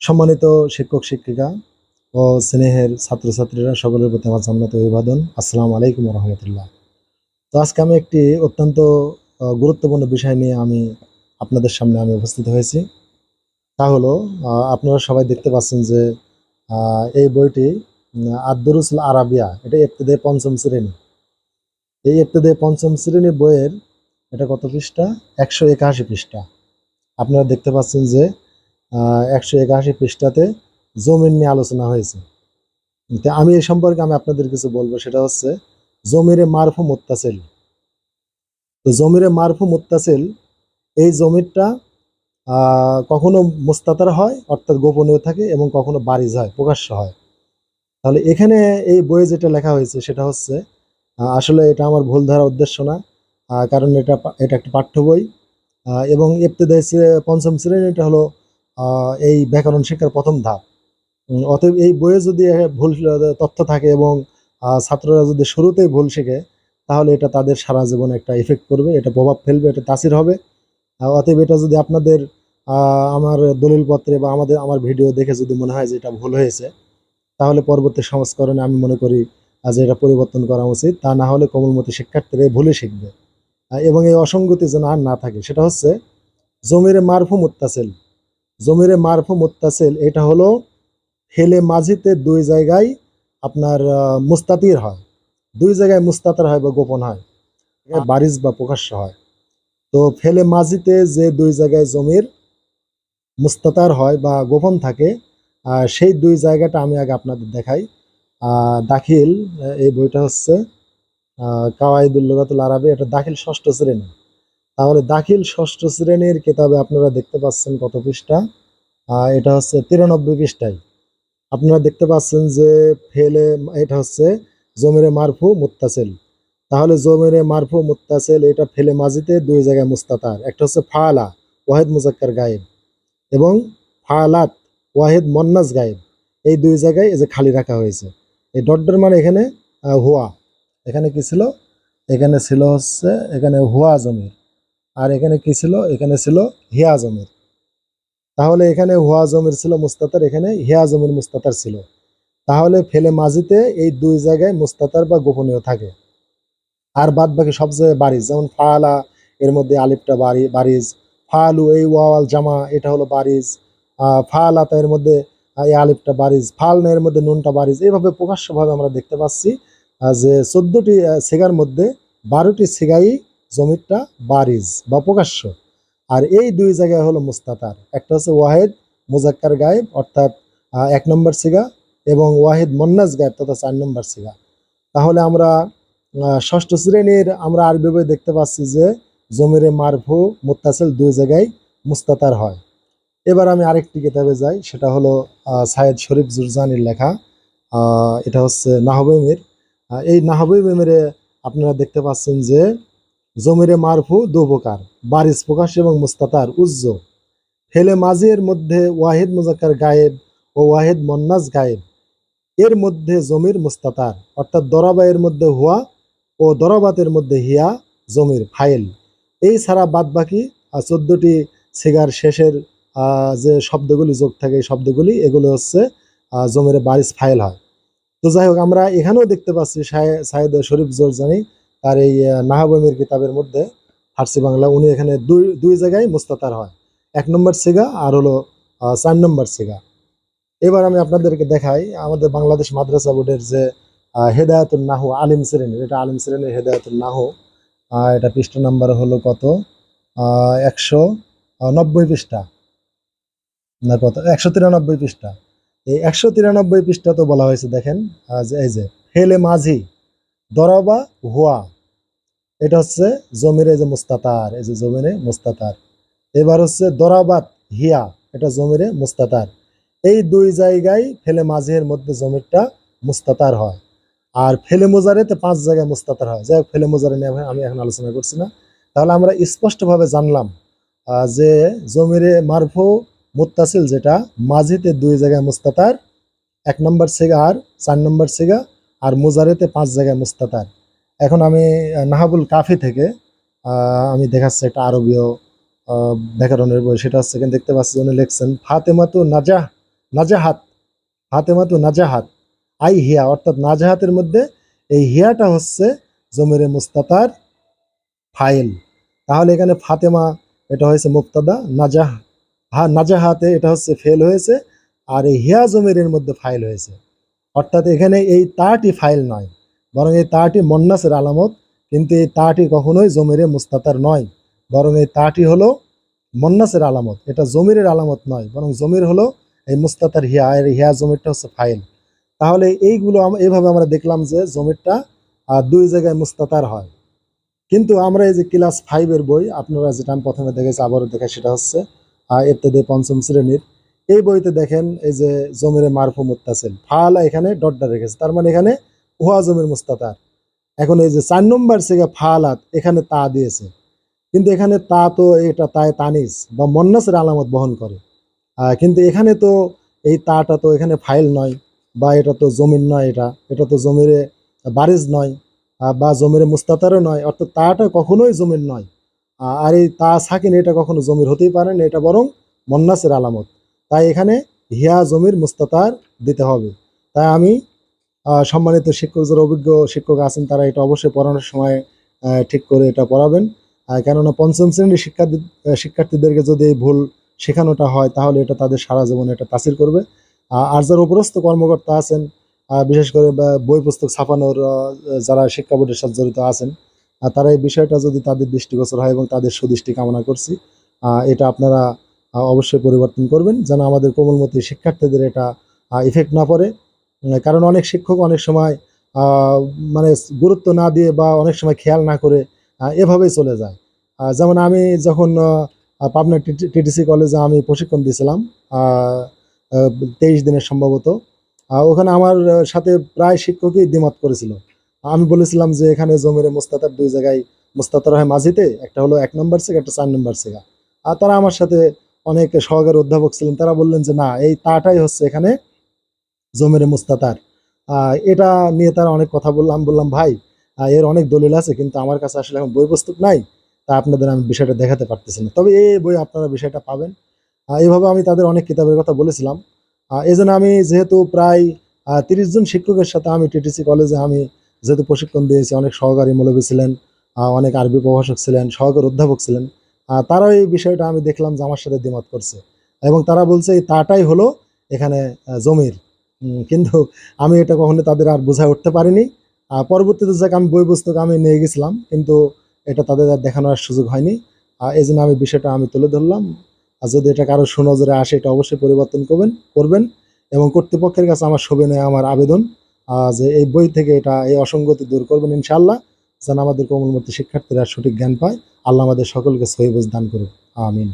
সম্মানিত শিক্ষক, শিক্ষিকা ও স্নেহের ছাত্রছাত্রীরা, সকলের প্রতি আমার জান্নাত অভিবাদন। আসসালামু আলাইকুম রহমতুল্লাহ। তো আজকে আমি একটি অত্যন্ত গুরুত্বপূর্ণ বিষয় নিয়ে আমি আপনাদের সামনে আমি উপস্থিত হয়েছি। তা হলো আপনারা সবাই দেখতে পাচ্ছেন যে এই বইটি আদরুসুল আরাবিয়া এটা ইবতদায়ী পঞ্চম শ্রেণি। এই ইবতদায়ী পঞ্চম শ্রেণি বইয়ের এটা কত পৃষ্ঠা? একশো একাশি পৃষ্ঠা। আপনারা দেখতে পাচ্ছেন যে একশো একাশি পৃষ্ঠাতে জমির নিয়ে আলোচনা হয়েছে। আমি এই সম্পর্কে আমি আপনাদের কিছু বলব, সেটা হচ্ছে জমিরে মারফু মুত্তাসিল। তো জমিরে মারফু মুত্তাসিল, এই জমিরটা কখনো মুস্তাতার হয়, অর্থাৎ গোপনীয় থাকে এবং কখনো বারিজ হয়, প্রকাশ্য হয়। তাহলে এখানে এই বইয়ে যেটা লেখা হয়েছে, সেটা হচ্ছে আসলে এটা আমার ভুল ধরার উদ্দেশ্য না কারণ এটা এটা একটা পাঠ্য বই। এবং শ্রে- পঞ্চম শ্রেণি এটা হলো এই ব্যাকরণ শিক্ষার প্রথম ধাপ। অতএব এই বইয়ে যদি ভুল তথ্য থাকে এবং ছাত্ররা যদি শুরুতেই ভুল শেখে, তাহলে এটা তাদের সারা জীবনে একটা ইফেক্ট করবে, এটা প্রভাব ফেলবে, এটা তাসির হবে। অতএব এটা যদি আপনাদের আমার দলিলপত্রে বা আমাদের, আমার ভিডিও দেখে যদি মনে হয় যে এটা ভুল হয়েছে, তাহলে পরবর্তী সংস্করণে আমি মনে করি যে এটা পরিবর্তন করা উচিত। তা না হলে কোমলমতি শিক্ষার্থীরা ভুলে শিখবে। এবং এই অসঙ্গতি যেন আর না থাকে, সেটা হচ্ছে, জমিরে মারফু মুত্তাসিল। জমিরে মারফু মুত্তাসিল এটা হলো ফেলে মাঝিতে দুই জায়গায় আপনার মুস্তাতির হয়। দুই জায়গায় মুস্তাতার হয় বা গোপন হয়। বারিজ বা প্রকাশ্য হয়। তো ফেলে মাঝিতে যে দুই জায়গায় জমির মুস্তাতার হয় বা গোপন থাকে সেই দুই জায়গাটা আমি আগে আপনাদের দেখাই। দাখিল এই বইটা হচ্ছে কাওয়াইদুল্লগাতুল আরবি এটা দাখিল ষষ্ঠ শ্রেণি। তাহলে দাখিল ষষ্ঠ শ্রেণির কিতাবে আপনারা দেখতে পাচ্ছেন কত পৃষ্ঠা? এটা হচ্ছে তিরানব্বই পৃষ্ঠায়। আপনারা দেখতে পাচ্ছেন যে ফেলে, এটা হচ্ছে জমিরে মারফু মুত্তাসিল। তাহলে জমিরে মারফু মুত্তাসিল, এটা ফেলে মাজিতে দুই জায়গায় মুস্তাতার। একটা হচ্ছে ফালা, ওয়াহেদ মুজাক্কার গায়েব এবং ফালাত, ওয়াহেদ মন্নাস গায়েব। এই দুই জায়গায় এই যে খালি রাখা হয়েছে। এই ডটডর মানে এখানে হুয়া। এখানে কি ছিল? এখানে ছিল হচ্ছে, এখানে হুয়া জমির। আর এখানে কি ছিল? এখানে ছিল হিয়া জমির। তাহলে এখানে হুয়া জমির ছিল মুস্তাতার, এখানে হিয়া জমির মুস্তাতার ছিল। তাহলে ফেলে মাঝিতে এই দুই জায়গায় মুস্তাতার বা গোপনীয় থাকে। আর বাদ বাকি সব জায়গায় বারিজ, যেমন ফালা, এর মধ্যে আলিফটা বাড়ি বারিজ, ফালু, এই ওয়াল জামা, এটা হলো বারিজ। ফালাতা এর মধ্যে এই আলিফটা বারিজ। ফালনা এর মধ্যে নুনটা বারিজ। এইভাবে প্রকাশ্যভাবে আমরা দেখতে পাচ্ছি যে চোদ্দটি সেগার মধ্যে বারোটি সিগাই জমিরটা বারিজ বা প্রকাশ্য। আর এই দুই জায়গায় হলো মুস্তাতার। একটা হচ্ছে ওয়াহেদ মুজাক্কার গায়েব, অর্থাৎ এক নম্বর সিগা, এবং ওয়াহেদ মন্নাস গায়েব তথা চার নম্বর সিগা। তাহলে আমরা ষষ্ঠ শ্রেণির আমরা আরবি বই দেখতে পাচ্ছি যে জমিরে মারফু, মুত্তাসিল দুই জায়গায় মুস্তাতার হয়। এবার আমি আরেকটি কিতাবে যাই, সেটা হলো সায়েদ শরীফ জুরজানির লেখা। এটা হচ্ছে নাহবইমের এই নাহবইমেরে আপনারা দেখতে পাচ্ছেন যে জমিরে মারফু দু প্রকার বারিস প্রকাশ এবং মুস্তাতার উজ্জ ফেলে মাঝির মধ্যে ওয়াহিদ মুজাক্কার গায়েব ও ওয়াহিদ মন্নাস গায়েব। এর মধ্যে জমির মুস্তাতার, অর্থাৎ দরাবায়ের মধ্যে হুয়া ও দরাবাতের মধ্যে হিয়া জমির ফাইল। এই ছাড়া বাদ বাকি চোদ্দটি সিগার শেষের যে শব্দগুলি যোগ থাকে এই শব্দগুলি, এগুলো হচ্ছে জমির বারিস ফাইল হয়। তো যাই হোক, আমরা এখানেও দেখতে পাচ্ছি সায়েদ শরীফ জোরজানি তার এই নাহাবমির কিতাবের মধ্যে ফার্সি বাংলা উনি এখানে দুই দুই জায়গায় মুস্তাতার হয়। এক নম্বর সিগা আর হলো চার নম্বর সিগা। এবার আমি আপনাদেরকে দেখাই আমাদের বাংলাদেশ মাদ্রাসা বোর্ডের যে হেদায়াতুল নাহু আলিম শ্রেণির, এটা আলিম শ্রেণির হেদায়াতুল নাহু এটা পৃষ্ঠা নাম্বার হলো কত? একশো নব্বই পৃষ্ঠা। না, কত? একশো তিরানব্বই পৃষ্ঠা। এই একশো তিরানব্বই পৃষ্ঠা তো বলা হয়েছে, দেখেন এই যে, হেলে মাঝি, দরবা হুয়া। এটা হচ্ছে জমিরে যে মুস্তাতার, এই যে জমিরে মুস্তাতার। এবার হচ্ছে দরাবাত হিয়া, এটা জমিরে মুস্তাতার। এই দুই জায়গায় ফেলে মাঝের মধ্যে জমিরটা মুস্তাতার হয়। আর ফেলে মোজারেতে পাঁচ জায়গায় মুস্তাতার হয়। যাই হোক, ফেলে মোজারে নিয়ে আমি এখন আলোচনা করছি না। তাহলে আমরা স্পষ্টভাবে জানলাম যে জমিরে মারফু মুত্তাসিল যেটা, মাঝিতে দুই জায়গায় মুস্তাতার, এক নম্বর সিগা আর চার নম্বর সিগা, আর মোজারেতে পাঁচ জায়গায় মুস্তাতার। এখন আমি নাহাবুল কাফি থেকে আমি দেখাচ্ছি একটা আরবীয় ব্যাকরণের বই। সেটা হচ্ছে এখানে দেখতে পাচ্ছি উনি লিখছেন, ফাতেমাতু নাজাহ, নাজাহাত, ফাতেমাতু নাজাহাত, আই হিয়া অর্থাৎ নাজাহাতের মধ্যে এই হিয়াটা হচ্ছে জমিরে মুস্তাতার ফাইল। তাহলে এখানে ফাতেমা, এটা হয়েছে মুক্তাদা, নাজাহ, হা, নাজাহাতে এটা হচ্ছে ফেল হয়েছে, আর এই হিয়া জমিরের মধ্যে ফাইল হয়েছে। অর্থাৎ এখানে এই তাটি ফাইল নয়। বরং এই তাটি মন্নাসের আলামত, কিন্তু এই তাটি কখনোই জমিরে মুস্তাতার নয়। বরং এই তাটি হলো মন্নাসের আলামত। এটা জমিরের আলামত নয়, বরং জমির হলো এই মুস্তাতার হিয়া এই হিয়া জমিরটা হচ্ছে ফাইল। তাহলে এইগুলো এইভাবে আমরা দেখলাম যে জমিরটা দুই জায়গায় মুস্তাতার হয়। কিন্তু আমরা এই যে ক্লাস ফাইভের বই, আপনারা যেটা আমি প্রথমে দেখেছি, আবারও দেখে সেটা হচ্ছে ইবতেদায়ী পঞ্চম শ্রেণির। এই বইতে দেখেন এই যে জমিরে মারফু মুত্তাসিল। ফালা এখানে ডটটা রেখেছে। তার মানে এখানে উহা জমির মুস্তাতার। এখন এই যে চার নম্বর থেকে ফালাত, এখানে তা দিয়েছে। কিন্তু এখানে তা তো এটা তায় তানিস বা মন্নাসের আলামত বহন করে। কিন্তু এখানে তো এই তাটা তো এখানে ফাইল নয় বা এটা তো জমির নয় এটা। এটা তো জমিরে বারিজ নয় বা জমিরে মুস্তাতারও নয়। অর্থাৎ তাটা কখনোই জমির নয়। আর এই তা সাকিন এটা কখনো জমির হতেই পারে না, এটা বরং মন্নাসের আলামত। তাই এখানে হিয়া জমির মুস্তাতার দিতে হবে। তাই আমি সম্মানিত শিক্ষক, যারা অভিজ্ঞ শিক্ষক আছেন, তারা এটা অবশ্যই পড়ানোর সময় ঠিক করে এটা পড়াবেন। কেননা পঞ্চম শ্রেণির শিক্ষার্থী শিক্ষার্থীদেরকে যদি এই ভুল শেখানোটা হয়, তাহলে এটা তাদের সারা জীবনে এটা তাসির করবে। আর যারা উপরস্থ কর্মকর্তা আছেন বিশেষ করে বই পুস্তক ছাপানোর যারা শিক্ষা বোর্ডের সাথে জড়িত আছেন তারা এই বিষয়টা যদি তাদের দৃষ্টিগোচর হয় এবং তাদের সুদৃষ্টি কামনা করছি এটা আপনারা অবশ্যই পরিবর্তন করবেন, যেন আমাদের কোমলমতি শিক্ষার্থীদের এটা ইফেক্ট না পড়ে। কারণ অনেক শিক্ষক অনেক সময় মানে গুরুত্ব না দিয়ে বা অনেক সময় খেয়াল না করে এভাবেই চলে যায়। যেমন আমি যখন পাবনা টিটিসি কলেজে আমি প্রশিক্ষণ দিয়েছিলাম তেইশ দিনের সম্ভবত ওখানে আমার সাথে প্রায় শিক্ষকই দ্বিমত করেছিল। আমি বলেছিলাম যে এখানে জমিরে মোস্তাতার দুই জায়গায় মুস্তাতার হয় মাঝিতে, একটা হলো এক নম্বর সেগা একটা চার নম্বর সেগা আর তারা আমার সাথে অনেক সহকারী অধ্যাপক ছিলেন, তারা বললেন যে না, এই তাটাই হচ্ছে এখানে জমিরে মুস্তাতার। এটা নিয়ে তারা অনেক কথা বললাম বললাম, ভাই এর অনেক দলিল আছে, কিন্তু আমার কাছে আসলে এখন বই পুস্তক নাই, তা আপনাদের আমি বিষয়টা দেখাতে পারতেছি না। তবে এই বই আপনারা বিষয়টা পাবেন। এইভাবে আমি তাদের অনেক কিতাবের কথা বলেছিলাম। এই জন্য আমি যেহেতু প্রায় তিরিশ জন শিক্ষকের সাথে আমি টিটিসি কলেজে আমি যেহেতু প্রশিক্ষণ দিয়েছি, অনেক সহকারী মৌলবী ছিলেন অনেক আরবি প্রভাষক ছিলেন, সহকারী অধ্যাপক ছিলেন তারাও এই বিষয়টা আমি দেখলাম যে আমার সাথে দ্বিমত করছে। এবং তারা বলছে, এই তাটাই হলো এখানে জমির কিন্তু আমি এটা কখনো তাদের আর বোঝায় উঠতে পারিনি। পরবর্তীতে যাক আমি বই পুস্তক আমি নিয়ে গেছিলাম, কিন্তু এটা তাদের আর দেখানোর সুযোগ হয়নি। এই জন্য আমি বিষয়টা আমি তুলে ধরলাম। আর যদি এটা কারও সুনজরে আসে, এটা অবশ্যই পরিবর্তন করবেন করবেন। এবং কর্তৃপক্ষের কাছে আমার সবিনয় আমার আবেদন যে এই বই থেকে এটা, এই অসঙ্গতি দূর করবেন ইনশাল্লাহ যেন আমাদের কোমলমূর্তি শিক্ষার্থীরা সঠিক জ্ঞান পায়। আল্লাহ আমাদের সকলকে সহিবুজ দান করুক। আমিন।